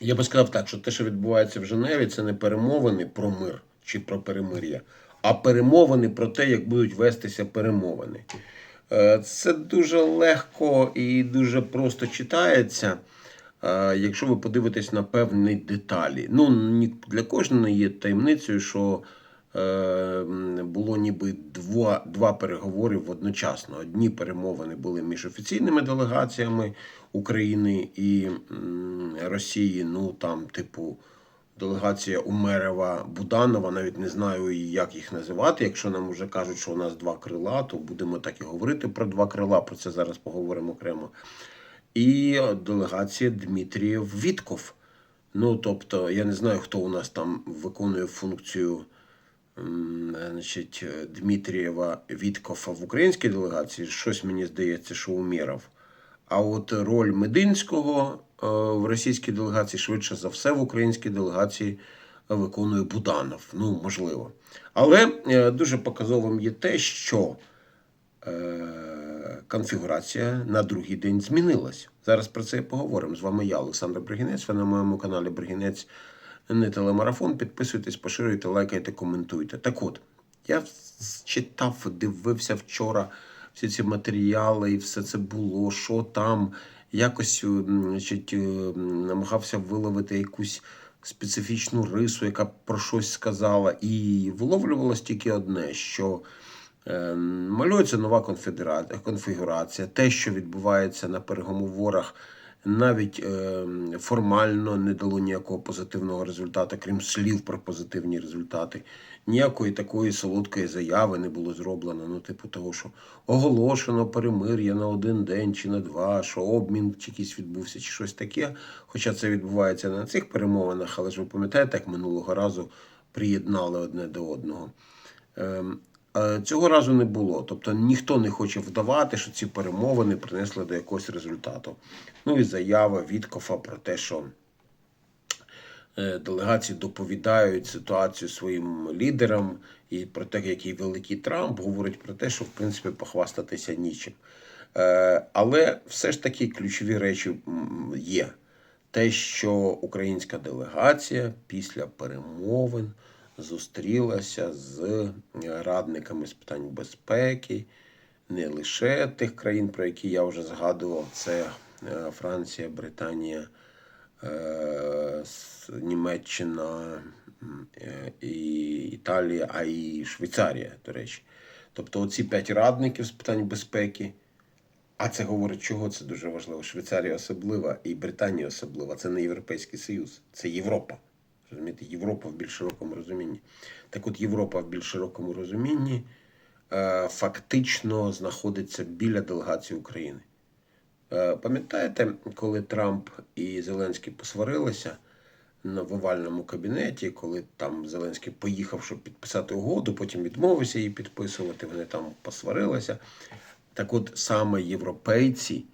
Я би сказав так, що те, що відбувається в Женеві, це не перемовини про мир чи про перемир'я, а перемовини про те, як будуть вестися перемовини. Е, Це дуже легко і дуже просто читається, е, якщо ви подивитесь на певні деталі. Ну, для кожного є таємницею, що було ніби два, два переговори одночасно. Одні перемовини були між офіційними делегаціями України і Росії. Ну там, типу, делегація Умерова Буданова, навіть не знаю, як їх називати. Якщо нам вже кажуть, що у нас два крила, то будемо так і говорити про два крила. Про це зараз поговоримо окремо. І делегація Дмитрієв Вітков. Ну, тобто, я не знаю, хто у нас там виконує функцію значить, Дмитрієва Віткофа в українській делегації. Щось мені здається, що Умєров. А от роль Мединського е, в російській делегації, швидше за все, в українській делегації виконує Буданов. Ну, можливо. Але е, дуже показовим є те, що е, конфігурація на другий день змінилась. Зараз про це і поговоримо. З вами я, Олександр Бригінець. Ви на моєму каналі Бригінець не телемарафон. Підписуйтесь, поширюйте, лайкайте, коментуйте. Так от, я читав, дивився вчора всі ці матеріали, і все це було, що там. Якось значить, е, намагався виловити якусь специфічну рису, яка про щось сказала. І виловлювалось тільки одне, що е, малюється нова конфігурація, те, що відбувається на переговорах, навіть е, формально не дало ніякого позитивного результату, крім слів про позитивні результати. Ніякої такої солодкої заяви не було зроблено. Ну, типу того, що оголошено перемир'я на один день чи на два, що обмін якийсь відбувся, чи щось таке. Хоча це відбувається на цих перемовинах, але ж ви пам'ятаєте, як минулого разу приєднали одне до одного. Е, Цього разу не було. Тобто ніхто не хоче вдавати, що ці перемовини принесли до якогось результату. Ну і заява Віткофа про те, що е, делегації доповідають ситуацію своїм лідерам і про те, який великий Трамп, говорить про те, що в принципі похвастатися нічим. Е, Але все ж таки ключові речі є. Те, що українська делегація після перемовин зустрілася з радниками з питань безпеки, не лише тих країн, про які я вже згадував, це е, Франція, Британія, е, Німеччина е, і Італія, а і Швейцарія, до речі. Тобто, оці п'ять радників з питань безпеки. А це говорить, чого це дуже важливо. Швейцарія особлива і Британія особлива. Це не Європейський Союз, це Європа. Розумієте, Європа в більш широкому розумінні. Так от Європа в більш широкому розумінні е, фактично знаходиться біля делегації України. Е, Пам'ятаєте, коли Трамп і Зеленський посварилися на в овальному кабінеті, коли там Зеленський поїхав, щоб підписати угоду, потім відмовився її підписувати, вони там посварилися. Так от саме європейці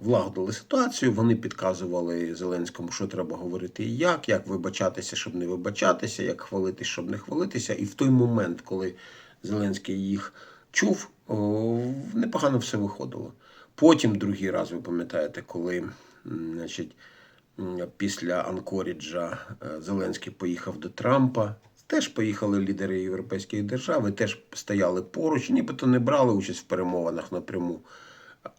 влагодили ситуацію, вони підказували Зеленському, що треба говорити і як, як вибачатися, щоб не вибачатися, як хвалитись, щоб не хвалитися. І в той момент, коли Зеленський їх чув, непогано все виходило. Потім другий раз, ви пам'ятаєте, коли значить, після Анкоріджа е, Зеленський поїхав до Трампа. Теж поїхали лідери європейських держав, і теж стояли поруч, нібито не брали участь в перемовинах напряму.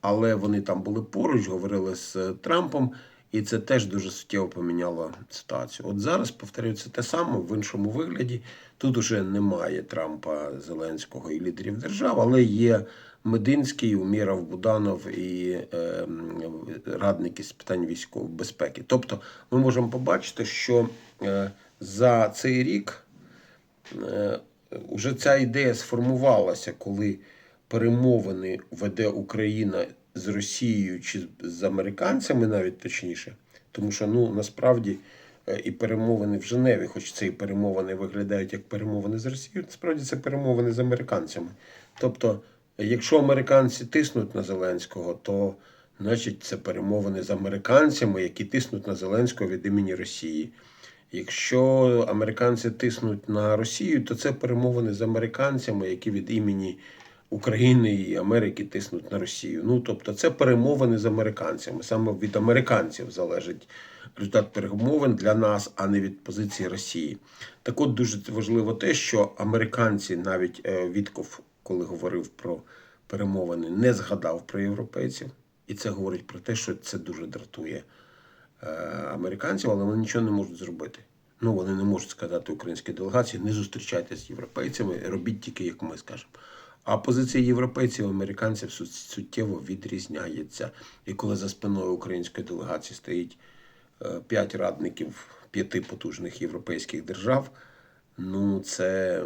Але вони там були поруч, говорили з е, Трампом, і це теж дуже суттєво поміняло ситуацію. От зараз повторюється те саме в іншому вигляді. Тут уже немає Трампа, Зеленського і лідерів держав, але є Мединський, Уміров, Буданов і е, радники з питань військової безпеки. Тобто ми можемо побачити, що е, за цей рік е, вже ця ідея сформувалася, коли перемовини веде Україна з Росією чи з американцями, навіть точніше, тому що ну насправді е, і перемовини в Женеві, хоч це і перемовини виглядають як перемовини з Росією, насправді це перемовини з американцями. Тобто, якщо американці тиснуть на Зеленського, то значить це перемовини з американцями, які тиснуть на Зеленського від імені Росії. Якщо американці тиснуть на Росію, то це перемовини з американцями, які від імені України і Америки тиснуть на Росію. Ну тобто, це перемовини з американцями. Саме від американців залежить результат перемовин для нас, а не від позиції Росії. Так от дуже важливо те, що американці, навіть е, Вітков, коли говорив про перемовини, не згадав про європейців, і це говорить про те, що це дуже дратує е, американців, але вони нічого не можуть зробити. Ну, вони не можуть сказати українській делегації, не зустрічайтеся з європейцями, робіть тільки, як ми скажемо. А позиція європейців американців суттєво відрізняється. І коли за спиною української делегації стоїть е, п'ять радників п'яти потужних європейських держав, ну це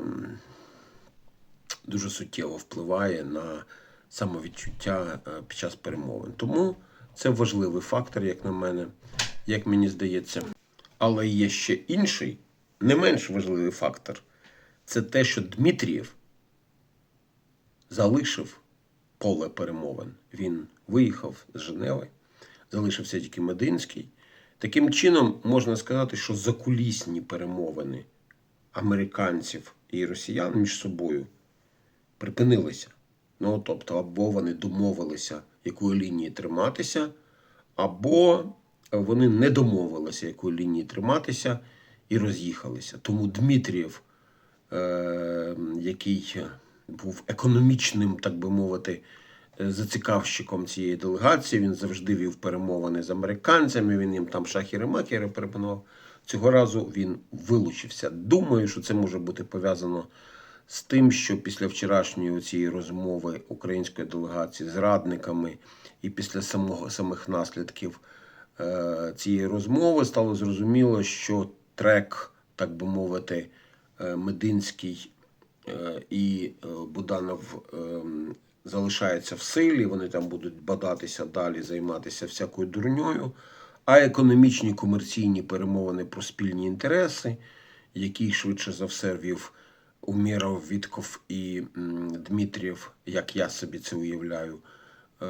дуже суттєво впливає на самовідчуття е, під час перемовин. Тому це важливий фактор, як на мене, як мені здається. Але є ще інший, не менш важливий фактор це те, що Дмитрієв залишив поле перемовин. Він виїхав з Женеви, залишився тільки Мединський. Таким чином, можна сказати, що закулісні перемовини американців і росіян між собою припинилися. Ну, тобто, або вони домовилися, якої лінії триматися, або вони не домовилися, якої лінії триматися, і роз'їхалися. Тому Дмитрієв, е, який був економічним, так би мовити, е, зацікавщиком цієї делегації, він завжди вів перемовини з американцями, він їм там шахіри-макери перепонував. Цього разу він вилучився. Думаю, що це може бути пов'язано з тим, що після вчорашньої цієї розмови української делегації з радниками і після самого самих наслідків е, цієї розмови стало зрозуміло, що трек, так би мовити, е, Мединський і е, Буданов е, залишається в силі. Вони там будуть бадатися далі, займатися всякою дурньою. А економічні комерційні перемовини про спільні інтереси, які швидше за все вів Умєров, Вітков і м, Дмитрієв, як я собі це уявляю, е,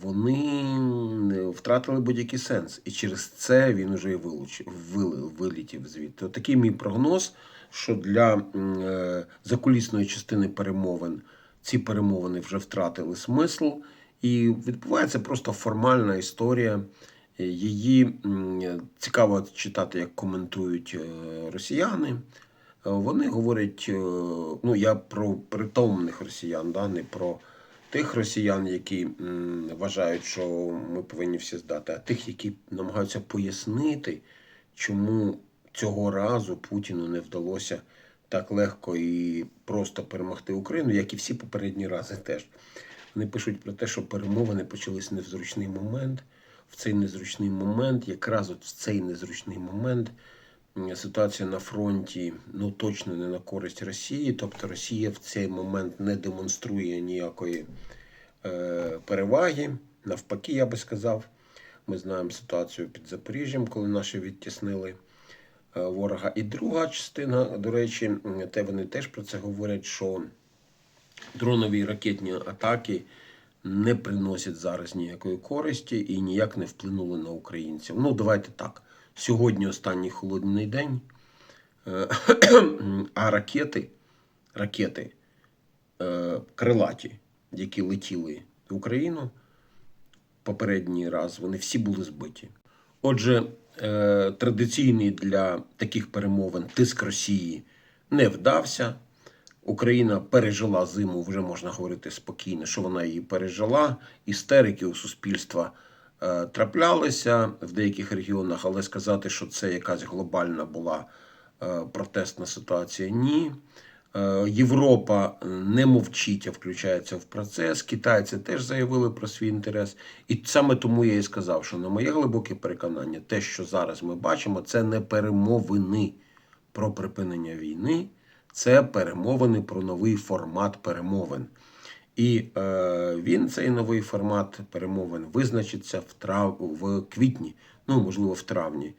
вони втратили будь-який сенс. І через це він уже вилетів звідти. Такий мій прогноз, що для е, закулісної частини перемовин ці перемовини вже втратили смисл, і відбувається просто формальна історія. Її м, цікаво читати, як коментують е, росіяни. Е, Вони говорять, е, ну я про притомних росіян, да, не про тих росіян, які вважають, що ми повинні всі здати, а тих, які намагаються пояснити, чому цього разу Путіну не вдалося так легко і просто перемогти Україну, як і всі попередні рази теж. Вони пишуть про те, що перемовини почались не в зручний момент. В цей незручний момент, якраз от в цей незручний момент ситуація на фронті ну точно не на користь Росії. Тобто Росія в цей момент не демонструє ніякої е, переваги. Навпаки, я би сказав, ми знаємо ситуацію під Запоріжжям, коли наші відтіснили ворога. І друга частина, до речі, те вони теж про це говорять, що дронові ракетні атаки не приносять зараз ніякої користі і ніяк не вплинули на українців. Ну, давайте так. Сьогодні останній холодний день, е, а ракети, ракети е, крилаті, які летіли в Україну попередній раз, вони всі були збиті. Отже, е, традиційний для таких перемовин тиск Росії не вдався. Україна пережила зиму, вже можна говорити спокійно, що вона її пережила. Істерики у суспільства е, траплялися в деяких регіонах, але сказати, що це якась глобальна була е, протестна ситуація, ні. Е, Європа не мовчить, а включається в процес. Китайці теж заявили про свій інтерес. І саме тому я і сказав, що на моє глибоке переконання, те, що зараз ми бачимо, це не перемовини про припинення війни, це перемовини про новий формат перемовин. І е, він, цей новий формат перемовин, визначиться в, трав... в квітні, ну, можливо, в травні.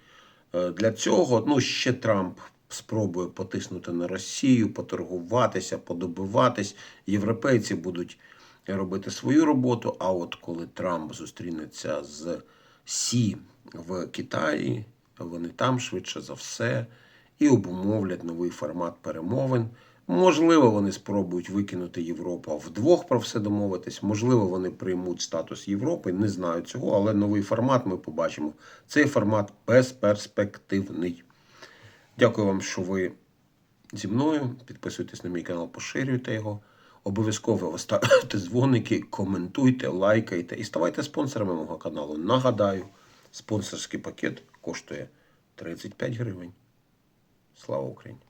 Е, для цього ну, ще Трамп спробує потиснути на Росію, поторгуватися, подобиватись. Європейці будуть робити свою роботу. А от коли Трамп зустрінеться з Сі в Китаї, вони там швидше за все і обумовлять новий формат перемовин. Можливо, вони спробують викинути Європу, вдвох про все домовитись. Можливо, вони приймуть статус Європи. Не знаю цього, але новий формат ми побачимо. Цей формат безперспективний. Дякую вам, що ви зі мною. Підписуйтесь на мій канал, поширюйте його. Обов'язково ставте дзвоники, коментуйте, лайкайте і ставайте спонсорами мого каналу. Нагадаю, спонсорський пакет коштує 35 гривень. Слава Україні!